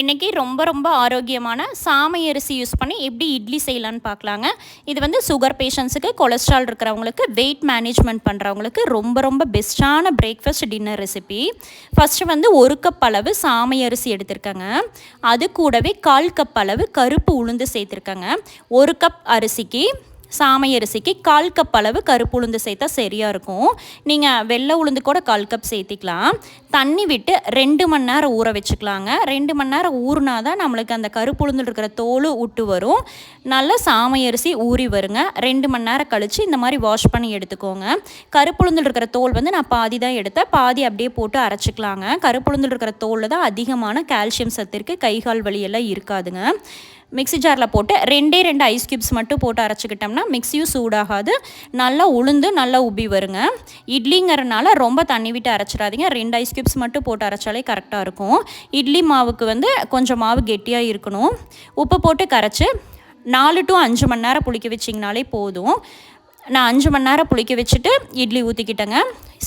இன்றைக்கி ரொம்ப ரொம்ப ஆரோக்கியமான சாமை அரிசி யூஸ் பண்ணி எப்படி இட்லி செய்யலான்னு பார்க்கலாங்க. இது வந்து சுகர் பேஷண்ட்ஸுக்கு கொலஸ்ட்ரால் இருக்கிறவங்களுக்கு வெயிட் மேனேஜ்மெண்ட் பண்ணுறவங்களுக்கு ரொம்ப ரொம்ப பெஸ்ட்டான பிரேக்ஃபாஸ்ட் டின்னர் ரெசிபி ஃபஸ்ட்டு வந்து ஒரு கப் அளவு சாமை அரிசி எடுத்திருக்கேங்க. அது கூடவே கால் கப் அளவு கருப்பு உளுந்து சேர்த்துருக்கேங்க. ஒரு கப் அரிசிக்கு சாமையரிசிக்கு கால் கப் அளவு கருப்பு உளுந்து சேர்த்தா சரியாக இருக்கும். நீங்கள் வெள்ளை உளுந்து கூட கால் கப் சேர்த்திக்கலாம். தண்ணி விட்டு ரெண்டு மணி நேரம் ஊற வச்சுக்கலாங்க. ரெண்டு மணி நேரம் ஊறினா தான் நம்மளுக்கு அந்த கருப்பு உளுந்து இருக்கிற தோல் விட்டு வரும். நல்லா சாமையரிசி ஊறி வருங்க. ரெண்டு மணி நேரம் கழித்து இந்த மாதிரி வாஷ் பண்ணி எடுத்துக்கோங்க. கருப்புளுந்தில் இருக்கிற தோல் வந்து நான் பாதி தான் எடுத்தேன். பாதி அப்படியே போட்டு அரைச்சிக்கலாங்க. கருப்புளுந்தில் இருக்கிற தோலில் தான் அதிகமான கால்சியம் சத்து இருக்குது கைகால் வலியெல்லாம் இருக்காதுங்க. மிக்சி ஜாரில் போட்டு ரெண்டே ரெண்டு ஐஸ் க்யூப்ஸ் மட்டும் போட்டு அரைச்சிக்கிட்டோம்னா மிக்சியும் சூடாகாது. நல்லா உளுந்து நல்லா உப்பி வருங்க. இட்லிங்கிறனால ரொம்ப தண்ணி விட்டு அரைச்சிடாதீங்க. ரெண்டு ஐஸ் க்யூப்ஸ் மட்டும் போட்டு அரைச்சாலே கரெக்டாக இருக்கும். இட்லி மாவுக்கு வந்து கொஞ்சம் மாவு கெட்டியாக இருக்கணும். உப்பு போட்டு கரைச்சி நாலு டு அஞ்சு மணி நேரம் புளிக்க வச்சிங்கனாலே போதும். நான் அஞ்சு மணி நேரம் புளிக்க வச்சுட்டு இட்லி ஊற்றிக்கிட்டேங்க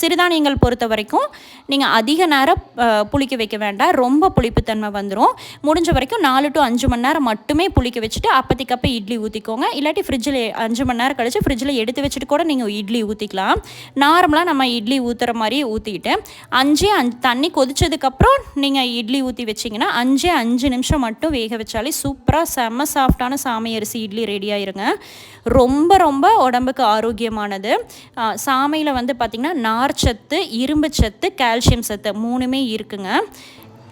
சிறுதானியங்கள் பொறுத்த வரைக்கும் நீங்கள் அதிக நேரம் புளிக்க வைக்க வேண்டாம். ரொம்ப புளிப்புத்தன்மை வந்துடும் முடிஞ்ச வரைக்கும் நாலு டு அஞ்சு மணி நேரம் மட்டுமே புளிக்க வச்சுட்டு அப்பத்திக்கப்போ இட்லி ஊற்றிக்கோங்க இல்லாட்டி ஃப்ரிட்ஜில் அஞ்சு மணி நேரம் கழிச்சு ஃப்ரிட்ஜில் எடுத்து வச்சுட்டு கூட நீங்கள் இட்லி ஊற்றிக்கலாம் நார்மலாக நம்ம இட்லி ஊற்றுற மாதிரி ஊற்றிக்கிட்டு அஞ்சே அஞ்சு தண்ணி கொதிச்சதுக்கப்புறம் நீங்கள் இட்லி ஊற்றி வச்சிங்கன்னா அஞ்சே அஞ்சு நிமிஷம் மட்டும் வேக வச்சாலே சூப்பராக செம்ம சாஃப்டான சாமை அரிசி இட்லி ரெடி ஆயிருங்க. ரொம்ப ரொம்ப உடம்புக்கு ஆரோக்கியமானது. சாமையில் வந்து பார்த்திங்கன்னா நார்ச்சத்து இரும்பு சத்து கால்சியம் சத்து மூணுமே இருக்குங்க.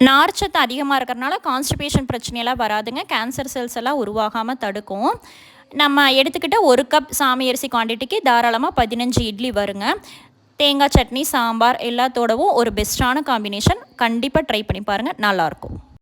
நார்ச்சத்து அதிகமாக இருக்கிறனால கான்ஸ்டிபேஷன் பிரச்சனையெல்லாம் வராதுங்க. கேன்சர் செல்ஸ் எல்லாம் உருவாகாமல் தடுக்கும். நம்ம எடுத்துக்கிட்ட ஒரு கப் சாமி அரிசி குவான்டிட்டிக்கு தாராளமாக பதினஞ்சு இட்லி வருங்க. தேங்காய் சட்னி சாம்பார் எல்லாத்தோடவும் ஒரு பெஸ்ட்டான காம்பினேஷன் கண்டிப்பாக ட்ரை பண்ணி பாருங்கள் நல்லாயிருக்கும்